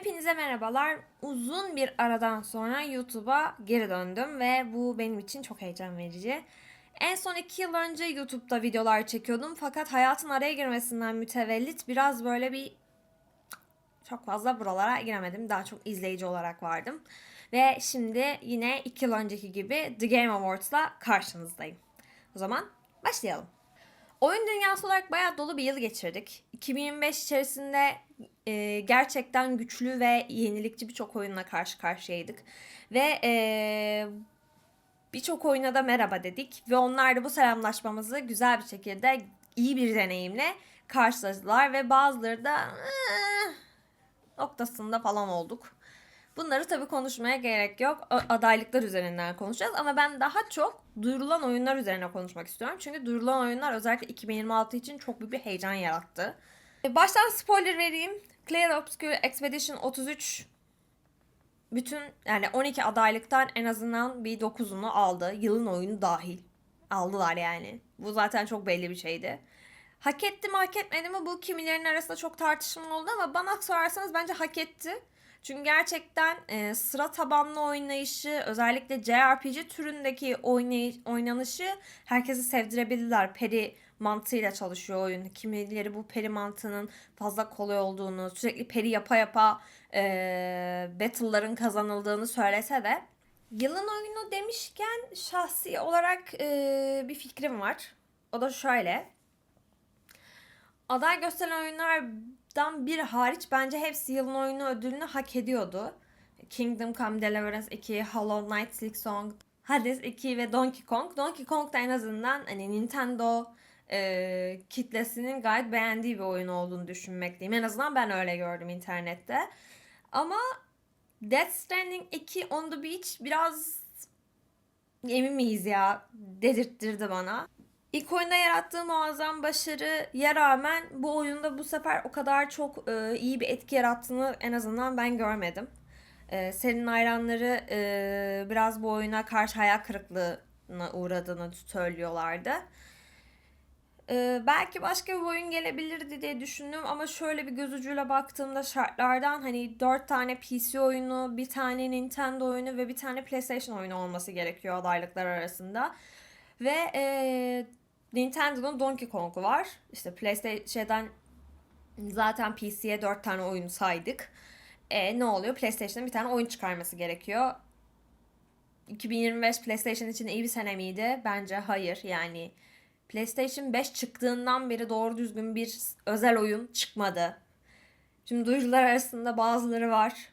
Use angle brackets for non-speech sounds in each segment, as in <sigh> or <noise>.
Hepinize merhabalar. Uzun bir aradan sonra YouTube'a geri döndüm ve bu benim için çok heyecan verici. En son iki yıl önce YouTube'da videolar çekiyordum fakat hayatın araya girmesinden mütevellit biraz böyle bir çok fazla buralara giremedim. Daha çok izleyici olarak vardım. Ve şimdi yine iki yıl önceki gibi The Game Awards'la karşınızdayım. O zaman başlayalım. Oyun dünyası olarak bayağı dolu bir yıl geçirdik. 2025 içerisinde e, gerçekten güçlü ve yenilikçi birçok oyunla karşı karşıyaydık. Ve e, birçok oyuna da merhaba dedik. Ve onlar da bu selamlaşmamızı güzel bir şekilde iyi bir deneyimle karşıladılar. Ve bazıları da "Eh," noktasında falan olduk. Bunları tabii konuşmaya gerek yok. Adaylıklar üzerinden konuşacağız ama ben daha çok duyurulan oyunlar üzerine konuşmak istiyorum. Çünkü duyurulan oyunlar özellikle 2026 için çok büyük bir heyecan yarattı. E, Baştan spoiler vereyim. Clear Obscure Expedition 33 bütün yani 12 adaylıktan en azından bir 9'unu aldı. Yılın oyunu dahil. Aldılar yani. Bu zaten çok belli bir şeydi. Hak etti mi hak etmedi mi bu kimilerin arasında çok tartışma oldu ama bana sorarsanız bence hak etti. Çünkü gerçekten e, sıra tabanlı oynayışı özellikle JRPG türündeki oynay oynanışı herkesi sevdirebilirler. Peri mantığıyla çalışıyor oyun. Kimileri bu peri mantığının fazla kolay olduğunu, sürekli peri yapa yapa e, battle'ların kazanıldığını söylese de yılın oyunu demişken şahsi olarak e, bir fikrim var. O da şöyle. Aday gösteren oyunlardan biri hariç bence hepsi yılın oyunu ödülünü hak ediyordu. Kingdom Come Deliverance 2, Hollow Knight Silk Song, Hades 2 ve Donkey Kong. Donkey Kong da en azından hani Nintendo e, kitlesinin gayet beğendiği bir oyun olduğunu düşünmekteyim. En azından ben öyle gördüm internette. Ama Death Stranding 2 On The Beach biraz emin miyiz ya dedirttirdi bana. İlk oyunda yarattığı muazzam başarıya rağmen bu oyunda bu sefer o kadar çok e, iyi bir etki yarattığını en azından ben görmedim. E, senin hayranları e, biraz bu oyuna karşı hayal kırıklığına uğradığını söylüyorlardı. E, belki başka bir oyun gelebilirdi diye düşündüm ama şöyle bir göz ucuyla baktığımda şartlardan hani 4 tane PC oyunu, bir tane Nintendo oyunu ve bir tane PlayStation oyunu olması gerekiyor adaylıklar arasında. Ve e, Nintendo'nun Donkey Kong'u var. İşte PlayStation'dan zaten PC'ye 4 tane oyun saydık. E ne oluyor? PlayStation'ın bir tane oyun çıkarması gerekiyor. 2025 PlayStation için iyi bir sene miydi? Bence hayır. Yani PlayStation 5 çıktığından beri doğru düzgün bir özel oyun çıkmadı. Şimdi duyurular arasında bazıları var.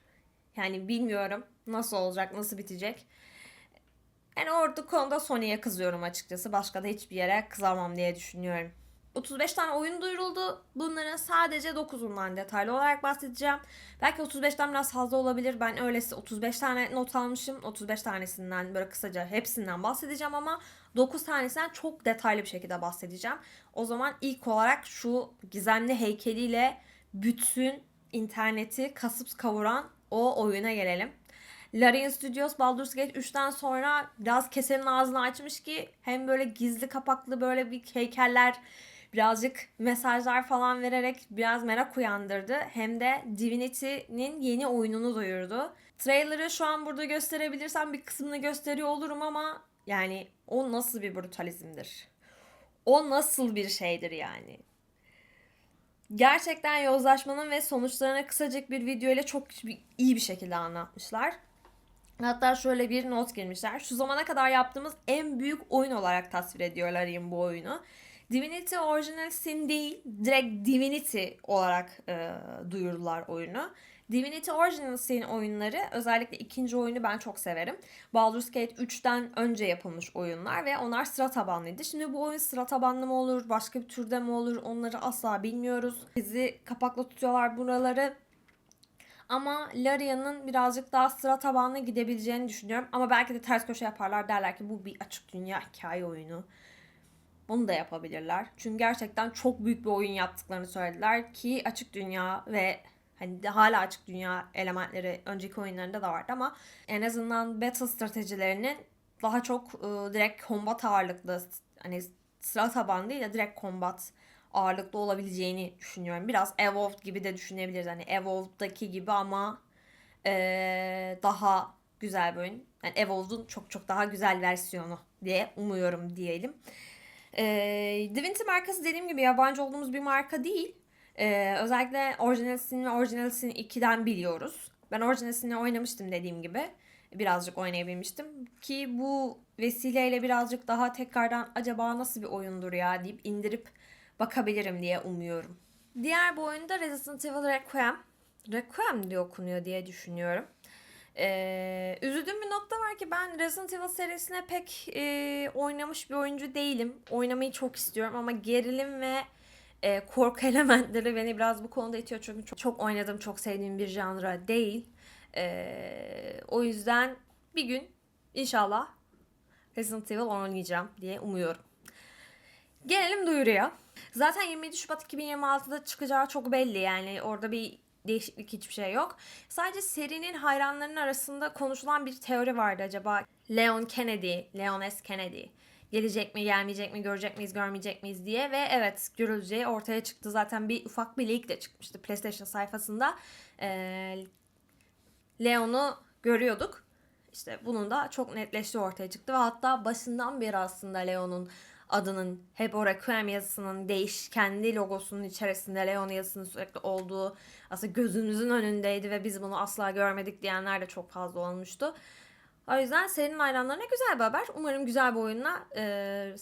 Yani bilmiyorum nasıl olacak, nasıl bitecek. Yani orada konuda Sony'ye kızıyorum açıkçası. Başka da hiçbir yere kızamam diye düşünüyorum. 35 tane oyun duyuruldu. Bunların sadece 9'undan detaylı olarak bahsedeceğim. Belki 35'ten biraz fazla olabilir. Ben öylesi 35 tane not almışım. 35 tanesinden böyle kısaca hepsinden bahsedeceğim ama 9 tanesinden çok detaylı bir şekilde bahsedeceğim. O zaman ilk olarak şu gizemli heykeliyle bütün interneti kasıp kavuran o oyuna gelelim. Larian Studios Baldur's Gate 3'ten sonra biraz kesenin ağzını açmış ki hem böyle gizli kapaklı böyle bir heykeller birazcık mesajlar falan vererek biraz merak uyandırdı. Hem de Divinity'nin yeni oyununu duyurdu. Trailer'ı şu an burada gösterebilirsem bir kısmını gösteriyor olurum ama yani o nasıl bir brutalizmdir? O nasıl bir şeydir yani? Gerçekten yozlaşmanın ve sonuçlarına kısacık bir video ile çok iyi bir şekilde anlatmışlar. Hatta şöyle bir not girmişler. Şu zamana kadar yaptığımız en büyük oyun olarak tasvir ediyorlar yine bu oyunu. Divinity Original Sin değil, direkt Divinity olarak e, duyurdular oyunu. Divinity Original Sin oyunları özellikle ikinci oyunu ben çok severim. Baldur's Gate 3'ten önce yapılmış oyunlar ve onlar sıra tabanlıydı. Şimdi bu oyun sıra tabanlı mı olur, başka bir türde mi olur onları asla bilmiyoruz. Bizi kapakla tutuyorlar buraları. Ama Larian'ın birazcık daha sıra tabanlı gidebileceğini düşünüyorum. Ama belki de ters köşe yaparlar derler ki bu bir açık dünya hikaye oyunu. Bunu da yapabilirler. Çünkü gerçekten çok büyük bir oyun yaptıklarını söylediler ki açık dünya ve hani de hala açık dünya elementleri önceki oyunlarında da vardı ama en azından battle stratejilerinin daha çok e, direkt combat ağırlıklı hani sıra tabanlı değil de direkt combat ağırlıklı olabileceğini düşünüyorum. Biraz Evolved gibi de düşünebiliriz. Hani Evolved'daki gibi ama ee, daha güzel bir oyun. Yani Evolved'un çok çok daha güzel versiyonu diye umuyorum diyelim. Ee, Divinity markası dediğim gibi yabancı olduğumuz bir marka değil. Ee, özellikle Original Sin ve Original Sin 2'den biliyoruz. Ben Original Sin'i oynamıştım dediğim gibi. Birazcık oynayabilmiştim. Ki bu vesileyle birazcık daha tekrardan acaba nasıl bir oyundur ya deyip indirip bakabilirim diye umuyorum. Diğer bu oyunda Resident Evil Requiem. Requiem diye okunuyor diye düşünüyorum. Ee, üzüldüğüm bir nokta var ki ben Resident Evil serisine pek e, oynamış bir oyuncu değilim. Oynamayı çok istiyorum ama gerilim ve e, korku <laughs> elementleri beni biraz bu konuda itiyor. Çünkü çok, çok oynadığım, çok sevdiğim bir janra değil. E, o yüzden bir gün inşallah Resident Evil oynayacağım diye umuyorum. Gelelim duyuruya. Zaten 27 Şubat 2026'da çıkacağı çok belli yani orada bir değişiklik hiçbir şey yok. Sadece serinin hayranlarının arasında konuşulan bir teori vardı acaba Leon Kennedy, Leon S. Kennedy gelecek mi, gelmeyecek mi, görecek miyiz, görmeyecek miyiz diye ve evet görüleceği ortaya çıktı. Zaten bir ufak bir leak de çıkmıştı PlayStation sayfasında. Ee, Leon'u görüyorduk. İşte bunun da çok netleştiği ortaya çıktı ve hatta başından beri aslında Leon'un adının hep o Requiem yazısının değiş kendi logosunun içerisinde Leon yazısının sürekli olduğu aslında gözümüzün önündeydi ve biz bunu asla görmedik diyenler de çok fazla olmuştu. O yüzden serinin hayranlarına güzel bir haber. Umarım güzel bir oyunla e,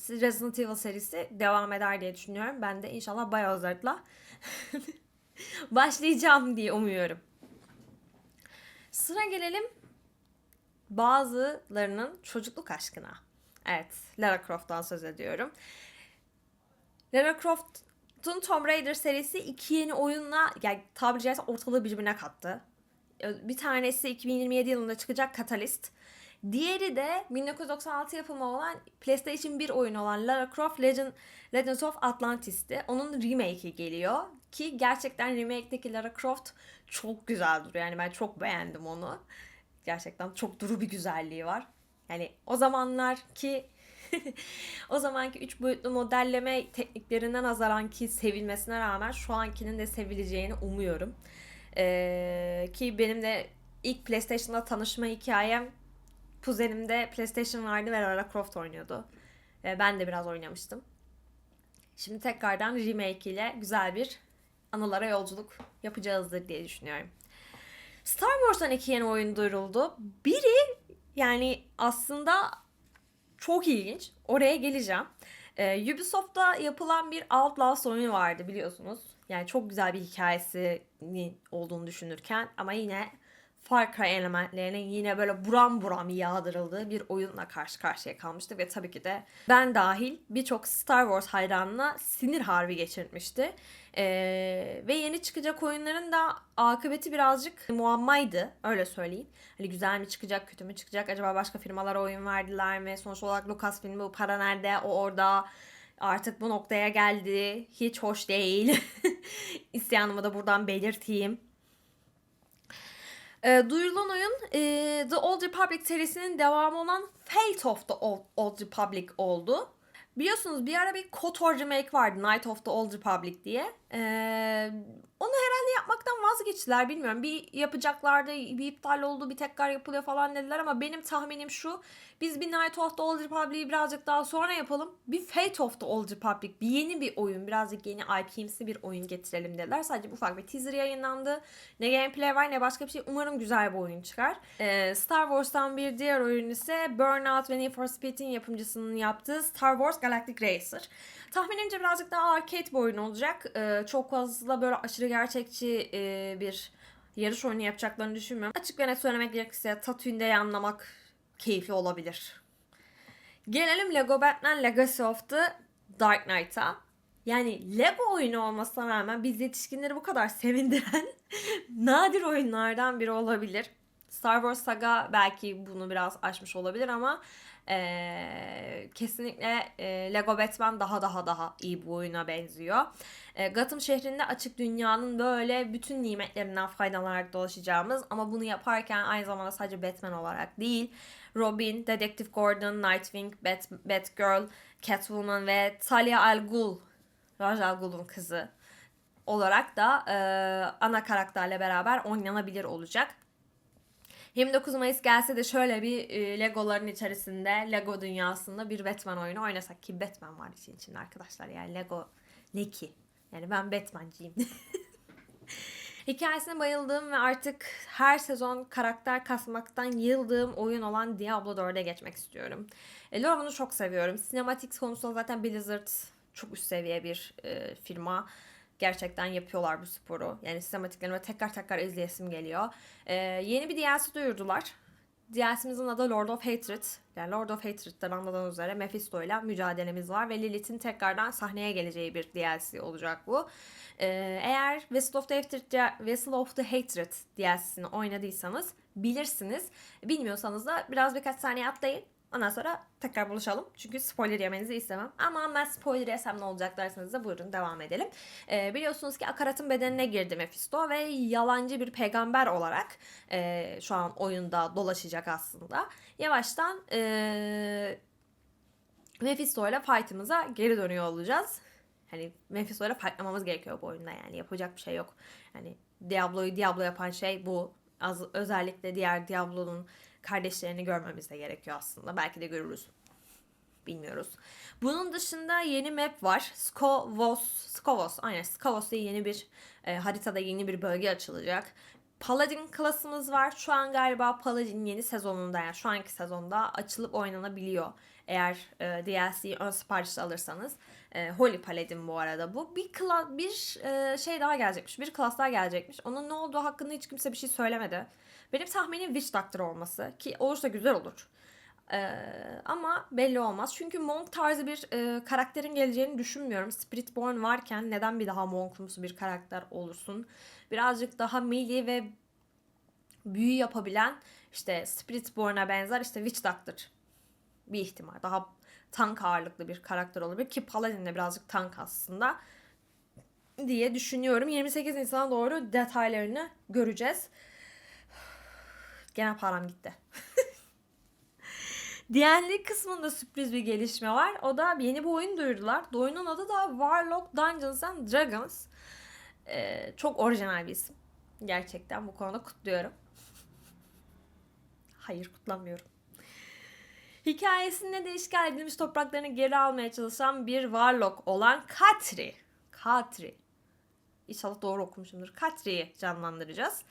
Resident Evil serisi devam eder diye düşünüyorum. Ben de inşallah Biohazard'la <laughs> başlayacağım diye umuyorum. Sıra gelelim bazılarının çocukluk aşkına. Evet, Lara Croft'tan söz ediyorum. Lara Croft'un Tomb Raider serisi iki yeni oyunla yani tabiri caizse ortalığı birbirine kattı. Bir tanesi 2027 yılında çıkacak Catalyst. Diğeri de 1996 yapımı olan PlayStation 1 oyunu olan Lara Croft Legend, Legends of Atlantis'ti. Onun remake'i geliyor. Ki gerçekten remake'deki Lara Croft çok güzel duruyor. Yani ben çok beğendim onu. Gerçekten çok duru bir güzelliği var. Yani o zamanlar ki <laughs> o zamanki üç boyutlu modelleme tekniklerinden nazaran ki sevilmesine rağmen şu ankinin de sevileceğini umuyorum. Ee, ki benim de ilk PlayStation'la tanışma hikayem kuzenimde PlayStation vardı ve Lara Croft oynuyordu. Ee, ben de biraz oynamıştım. Şimdi tekrardan remake ile güzel bir anılara yolculuk yapacağızdır diye düşünüyorum. Star Wars'tan iki yeni oyun duyuruldu. Biri yani aslında çok ilginç. Oraya geleceğim. Ee, Ubisoft'ta yapılan bir Outlast oyunu vardı biliyorsunuz. Yani çok güzel bir hikayesi olduğunu düşünürken ama yine Far Cry yine böyle buram buram yağdırıldığı bir oyunla karşı karşıya kalmıştı ve tabii ki de ben dahil birçok Star Wars hayranına sinir harbi geçirmişti. Ee, ve yeni çıkacak oyunların da akıbeti birazcık muammaydı öyle söyleyeyim. Hani güzel mi çıkacak, kötü mü çıkacak, acaba başka firmalara oyun verdiler mi? Sonuç olarak Lucasfilm bu para nerede, o orada artık bu noktaya geldi. Hiç hoş değil. <laughs> İsyanımı da buradan belirteyim. E, duyurulan oyun e, The Old Republic serisinin devamı olan Fate of the Old, Old Republic oldu. Biliyorsunuz bir ara bir KOTOR remake vardı Night of the Old Republic diye. Ee, onu herhalde yapmaktan vazgeçtiler bilmiyorum. Bir yapacaklardı, bir iptal oldu, bir tekrar yapılıyor falan dediler ama benim tahminim şu. Biz bir Night of the Old Republic'i birazcık daha sonra yapalım. Bir Fate of the Old Republic, bir yeni bir oyun, birazcık yeni IP'msi bir oyun getirelim dediler. Sadece ufak bir teaser yayınlandı. Ne gameplay var ne başka bir şey. Umarım güzel bir oyun çıkar. Ee, Star Wars'tan bir diğer oyun ise Burnout ve Need for Speed'in yapımcısının yaptığı Star Wars Galactic Racer. Tahminimce birazcık daha arcade bir oyun olacak. Ee, çok fazla böyle aşırı gerçekçi e, bir yarış oyunu yapacaklarını düşünmüyorum. Açık ve net söylemek gerekirse Tatooine'de yanlamak keyifli olabilir. Gelelim Lego Batman Legacy of the Dark Knight'a. Yani Lego oyunu olmasına rağmen biz yetişkinleri bu kadar sevindiren <laughs> nadir oyunlardan biri olabilir. Star Wars Saga belki bunu biraz aşmış olabilir ama e, kesinlikle e, Lego Batman daha daha daha iyi bu oyuna benziyor. E, Gotham şehrinde açık dünyanın böyle bütün nimetlerinden faydalanarak dolaşacağımız ama bunu yaparken aynı zamanda sadece Batman olarak değil Robin, Detective Gordon, Nightwing, Bat, Batgirl, Catwoman ve Talia al Ghul Ra's al Ghul'un kızı olarak da e, ana karakterle beraber oynanabilir olacak. 29 Mayıs gelse de şöyle bir e, Legoların içerisinde, Lego dünyasında bir Batman oyunu oynasak ki Batman var için içinde arkadaşlar yani Lego ne ki? Yani ben Batman'cıyım. <laughs> Hikayesine bayıldığım ve artık her sezon karakter kasmaktan yıldığım oyun olan Diablo 4'e geçmek istiyorum. E, Lore'unu çok seviyorum. Sinematik konusunda zaten Blizzard çok üst seviye bir e, firma. Gerçekten yapıyorlar bu sporu. Yani sinematiklerimi tekrar tekrar izleyesim geliyor. E, yeni bir DLC duyurdular. DLC'mizin adı Lord of Hatred. Yani Lord of Hatred'den anladığınız üzere Mephisto ile mücadelemiz var ve Lilith'in tekrardan sahneye geleceği bir DLC olacak bu. Ee, eğer Vessel of the Hatred, Vessel of the Hatred DLC'sini oynadıysanız bilirsiniz. Bilmiyorsanız da biraz birkaç saniye atlayın. Ondan sonra tekrar buluşalım. Çünkü spoiler yemenizi istemem. Ama ben spoiler yesem ne olacak derseniz de buyurun devam edelim. Ee, biliyorsunuz ki Akarat'ın bedenine girdi Mephisto ve yalancı bir peygamber olarak e, şu an oyunda dolaşacak aslında. Yavaştan e, Mephisto ile fight'ımıza geri dönüyor olacağız. Hani Mephisto ile fightlamamız gerekiyor bu oyunda yani yapacak bir şey yok. Hani Diablo'yu Diablo yapan şey bu. Az, özellikle diğer Diablo'nun kardeşlerini görmemiz de gerekiyor aslında. Belki de görürüz. Bilmiyoruz. Bunun dışında yeni map var. Skovos. Skovos. Aynen Skovos diye yeni bir e, haritada yeni bir bölge açılacak. Paladin klasımız var. Şu an galiba Paladin yeni sezonunda yani şu anki sezonda açılıp oynanabiliyor. Eğer e, DLC'yi ön siparişle alırsanız. E, Holy Paladin bu arada bu. Bir kla- bir e, şey daha gelecekmiş. Bir klas daha gelecekmiş. Onun ne olduğu hakkında hiç kimse bir şey söylemedi. Benim tahminim Witch Doctor olması ki olursa güzel olur. Ee, ama belli olmaz. Çünkü Monk tarzı bir e, karakterin geleceğini düşünmüyorum. Spiritborn varken neden bir daha Monk'umsu bir karakter olursun? Birazcık daha melee ve büyü yapabilen işte Spiritborn'a benzer işte Witch Doctor bir ihtimal. Daha tank ağırlıklı bir karakter olabilir ki Paladin de birazcık tank aslında diye düşünüyorum. 28 Nisan'a doğru detaylarını göreceğiz. Gene param gitti. <laughs> Diğerli kısmında sürpriz bir gelişme var. O da yeni bir oyun duyurdular. Oyunun adı da Warlock Dungeons and Dragons. Ee, çok orijinal bir isim. Gerçekten bu konuda kutluyorum. <laughs> Hayır kutlamıyorum. Hikayesinde de işgal edilmiş topraklarını geri almaya çalışan bir Warlock olan Katri. Katri. İnşallah doğru okumuşumdur. Katri'yi canlandıracağız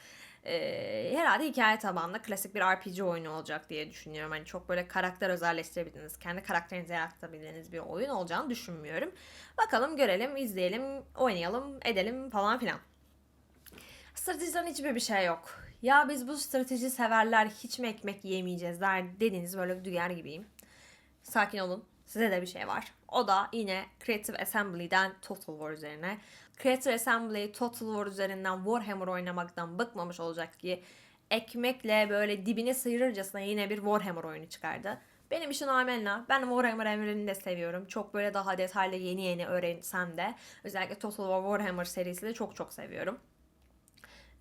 e, herhalde hikaye tabanlı klasik bir RPG oyunu olacak diye düşünüyorum. Hani çok böyle karakter özelleştirebildiğiniz, kendi karakterinizi yaratabildiğiniz bir oyun olacağını düşünmüyorum. Bakalım, görelim, izleyelim, oynayalım, edelim falan filan. Stratejiden hiçbir bir şey yok. Ya biz bu strateji severler hiç mi ekmek yemeyeceğiz der dediğiniz böyle duyar gibiyim. Sakin olun. Size de bir şey var. O da yine Creative Assembly'den Total War üzerine. Creator Assembly Total War üzerinden Warhammer oynamaktan bıkmamış olacak ki ekmekle böyle dibine sıyırırcasına yine bir Warhammer oyunu çıkardı. Benim işin amenna. Ben Warhammer evrenini de seviyorum. Çok böyle daha detaylı yeni yeni öğrensem de. Özellikle Total War Warhammer serisini çok çok seviyorum.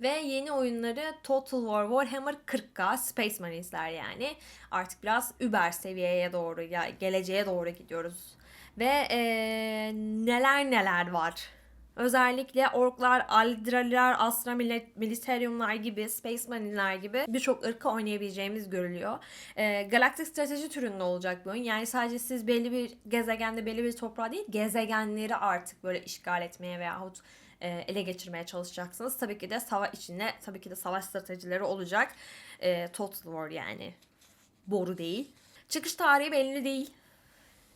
Ve yeni oyunları Total War Warhammer 40K Space Marines'ler yani. Artık biraz über seviyeye doğru, ya geleceğe doğru gidiyoruz. Ve ee, neler neler var Özellikle orklar, aldralar, astra militaryumlar gibi, space marine'ler gibi birçok ırkı oynayabileceğimiz görülüyor. E, galaktik strateji türünde olacak bu oyun. Yani sadece siz belli bir gezegende belli bir toprağı değil, gezegenleri artık böyle işgal etmeye veyahut e, ele geçirmeye çalışacaksınız. Tabii ki de savaş içinde tabii ki de savaş stratejileri olacak. E, Total War yani. Boru değil. Çıkış tarihi belli değil.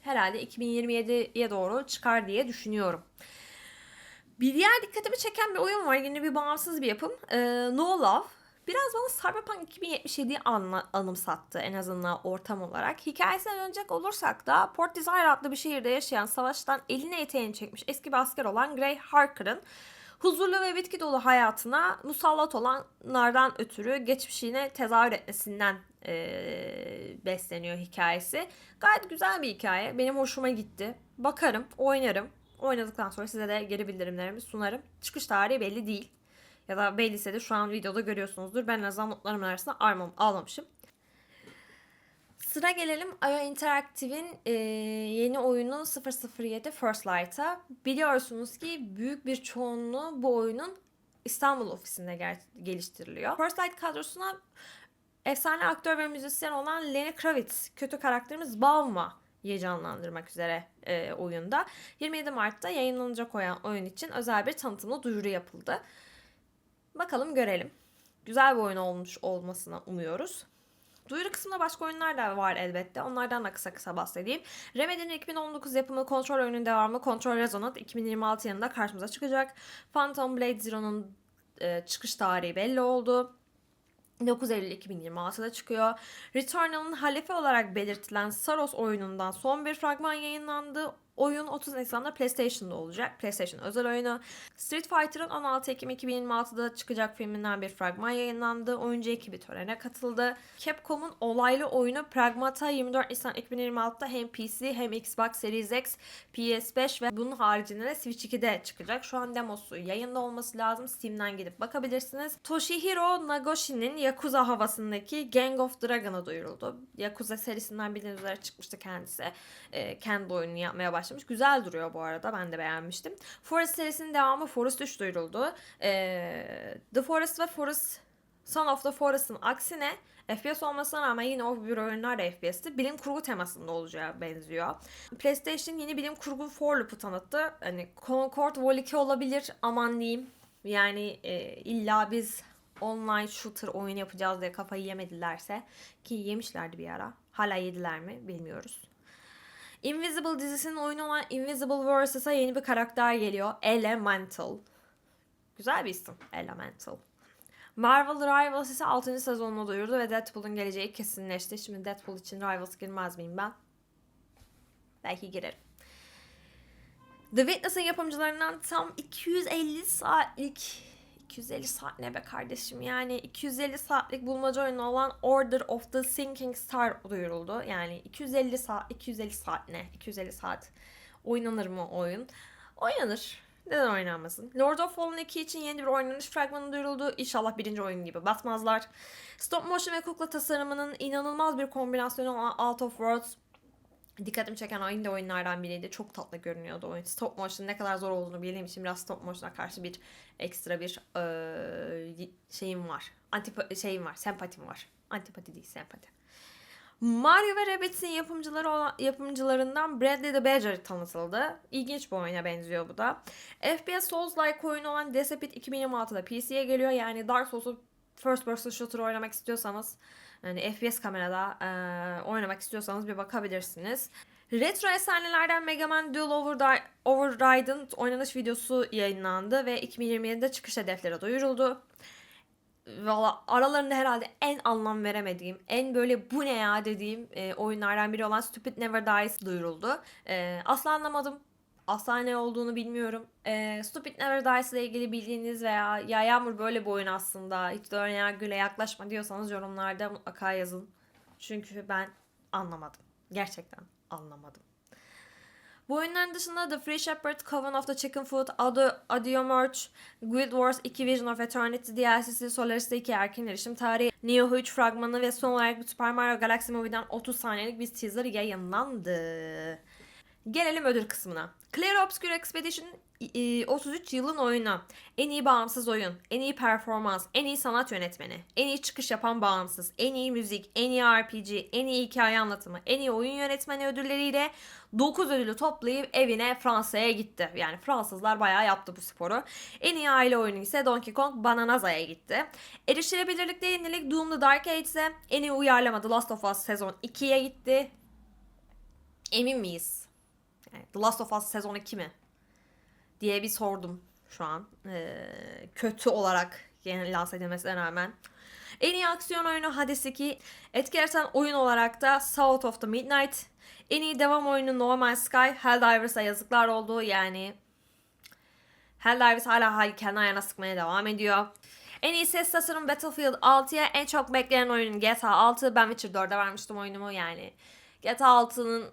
Herhalde 2027'ye doğru çıkar diye düşünüyorum. Bir diğer dikkatimi çeken bir oyun var. Yine bir bağımsız bir yapım. Ee, no Love. Biraz bana Cyberpunk 2077'yi anla, anımsattı en azından ortam olarak. Hikayesine dönecek olursak da Port Desire adlı bir şehirde yaşayan savaştan eline eteğini çekmiş eski bir asker olan Gray Harker'ın huzurlu ve bitki dolu hayatına musallat olanlardan ötürü geçmişine tezahür etmesinden e, besleniyor hikayesi. Gayet güzel bir hikaye. Benim hoşuma gitti. Bakarım, oynarım. Oynadıktan sonra size de geri bildirimlerimi sunarım. Çıkış tarihi belli değil. Ya da belliyse de şu an videoda görüyorsunuzdur. Ben en azından notlarımın arasında armam, almamışım. Sıra gelelim IO Interactive'in e, yeni oyunu 007 First Light'a. Biliyorsunuz ki büyük bir çoğunluğu bu oyunun İstanbul ofisinde ger- geliştiriliyor. First Light kadrosuna efsane aktör ve müzisyen olan Lenny Kravitz, kötü karakterimiz Balma'yı canlandırmak üzere e, oyunda. 27 Mart'ta yayınlanacak olan oyun için özel bir tanıtımlı duyuru yapıldı. Bakalım görelim. Güzel bir oyun olmuş olmasını umuyoruz. Duyuru kısmında başka oyunlar da var elbette. Onlardan da kısa kısa bahsedeyim. Remedy'nin 2019 yapımı Control oyunun devamı Control Resonant 2026 yılında karşımıza çıkacak. Phantom Blade Zero'nun e, çıkış tarihi belli oldu. 9 Eylül 2026'da çıkıyor. Returnal'ın halefi olarak belirtilen Saros oyunundan son bir fragman yayınlandı. Oyun 30 Nisan'da PlayStation'da olacak. PlayStation özel oyunu. Street Fighter'ın 16 Ekim 2026'da çıkacak filminden bir fragman yayınlandı. Oyuncu ekibi törene katıldı. Capcom'un olaylı oyunu Pragmata 24 Nisan 2026'da hem PC hem Xbox Series X, PS5 ve bunun haricinde de Switch 2'de çıkacak. Şu an demosu yayında olması lazım. Steam'den gidip bakabilirsiniz. Toshihiro Nagoshi'nin Yakuza havasındaki Gang of Dragon'a duyuruldu. Yakuza serisinden bildiğiniz üzere çıkmıştı kendisi. Ee, kendi oyununu yapmaya başlamış. Güzel duruyor bu arada. Ben de beğenmiştim. Forest serisinin devamı Forest 3 duyuruldu. Ee, The Forest ve Forest Son of the Forest'ın aksine FPS olmasına rağmen yine o bir oyunlar da FPS'ti. Bilim kurgu temasında olacağı benziyor. PlayStation yeni bilim kurgu for loop'u tanıttı. Hani Concord Vol 2 olabilir aman diyeyim. Yani e, illa biz online shooter oyun yapacağız diye kafayı yemedilerse ki yemişlerdi bir ara. Hala yediler mi bilmiyoruz. Invisible dizisinin oyunu olan Invisible vs.'a yeni bir karakter geliyor. Elemental. Güzel bir isim. Elemental. Marvel Rivals ise 6. sezonunu duyurdu ve Deadpool'un geleceği kesinleşti. Şimdi Deadpool için Rivals girmez miyim ben? Belki girerim. The Witness'ın yapımcılarından tam 250 saatlik 250 saat ne be kardeşim yani 250 saatlik bulmaca oyunu olan Order of the Sinking Star duyuruldu. Yani 250 saat 250 saat ne? 250 saat oynanır mı oyun? Oynanır. Neden oynanmasın? Lord of Fallen 2 için yeni bir oynanış fragmanı duyuruldu. İnşallah birinci oyun gibi batmazlar. Stop motion ve kukla tasarımının inanılmaz bir kombinasyonu olan Out of Worlds dikkatimi çeken oyun da oyunlardan biriydi. Çok tatlı görünüyordu oyun. Stop motion ne kadar zor olduğunu bildiğim için biraz stop motion'a karşı bir ekstra bir eee, şeyim var. Antipa şeyim var. Sempatim var. Antipati değil sempati. Mario ve Rabbids'in yapımcıları olan, yapımcılarından Bradley the Badger tanıtıldı. İlginç bir oyuna benziyor bu da. FPS Souls-like oyunu olan Decipit 2026'da PC'ye geliyor. Yani Dark Souls'u first person shooter oynamak istiyorsanız yani FPS kamerada eee, oynamak istiyorsanız bir bakabilirsiniz. Retro efsanelerden Mega Man Duel Overdi- Override'ın oynanış videosu yayınlandı ve 2027'de çıkış hedefleri duyuruldu. Valla aralarında herhalde en anlam veremediğim, en böyle bu ne ya dediğim e, oyunlardan biri olan Stupid Never Dies duyuruldu. E, asla anlamadım. Asla olduğunu bilmiyorum. E, Stupid Never Dies ile ilgili bildiğiniz veya ya Yağmur böyle bir oyun aslında hiç ön yargıyla yaklaşma diyorsanız yorumlarda mutlaka yazın. Çünkü ben anlamadım. Gerçekten anlamadım. Bu oyunların dışında The Free Shepherd, Coven of the Chicken Foot, Ado, Adio Merge, Guild Wars 2 Vision of Eternity DLC'si, Solaris'te 2 erken erişim tarihi, Neo 3 fragmanı ve son olarak Super Mario Galaxy Movie'den 30 saniyelik bir teaser yayınlandı. Gelelim ödül kısmına. Clear Obscure Expedition e, 33 yılın oyunu. En iyi bağımsız oyun, en iyi performans, en iyi sanat yönetmeni, en iyi çıkış yapan bağımsız, en iyi müzik, en iyi RPG, en iyi hikaye anlatımı, en iyi oyun yönetmeni ödülleriyle 9 ödülü toplayıp evine Fransa'ya gitti. Yani Fransızlar bayağı yaptı bu sporu. En iyi aile oyunu ise Donkey Kong Bananaza'ya gitti. Erişilebilirlikte yenilik Doom the Dark Ages'e, en iyi uyarlama The Last of Us sezon 2'ye gitti. Emin miyiz? Yani The Last of Us sezon 2 mi? diye bir sordum şu an. Ee, kötü olarak yeni lanse edilmesine rağmen. En iyi aksiyon oyunu Hades 2. Etki yaratan oyun olarak da South of the Midnight. En iyi devam oyunu No Man's Sky. Helldivers'a yazıklar oldu. Yani Helldivers hala hal kendi ayağına sıkmaya devam ediyor. En iyi ses tasarım Battlefield 6'ya en çok beklenen oyun GTA 6. Ben Witcher 4'e vermiştim oyunumu yani. GTA 6'nın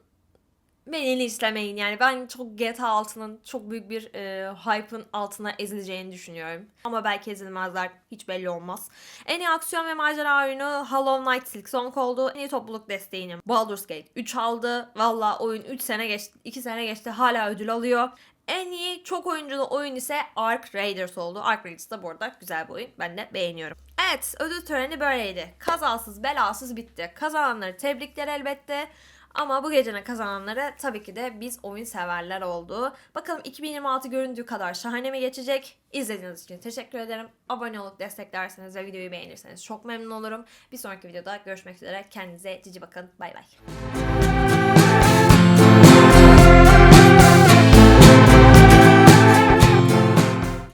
beni linçlemeyin yani ben çok GTA 6'nın çok büyük bir e, hype'ın altına ezileceğini düşünüyorum. Ama belki ezilmezler hiç belli olmaz. En iyi aksiyon ve macera oyunu Hollow Knight Silk Song oldu. En iyi topluluk desteğini Baldur's Gate 3 aldı. Valla oyun 3 sene geçti 2 sene geçti hala ödül alıyor. En iyi çok oyunculu oyun ise Ark Raiders oldu. Ark Raiders da bu arada güzel bir oyun. Ben de beğeniyorum. Evet ödül töreni böyleydi. Kazasız belasız bitti. Kazananları tebrikler elbette. Ama bu gecenin kazananları tabii ki de biz oyun severler oldu. Bakalım 2026 göründüğü kadar şahane mi geçecek? İzlediğiniz için teşekkür ederim. Abone olup desteklerseniz ve videoyu beğenirseniz çok memnun olurum. Bir sonraki videoda görüşmek üzere. Kendinize cici bakın. Bay bay.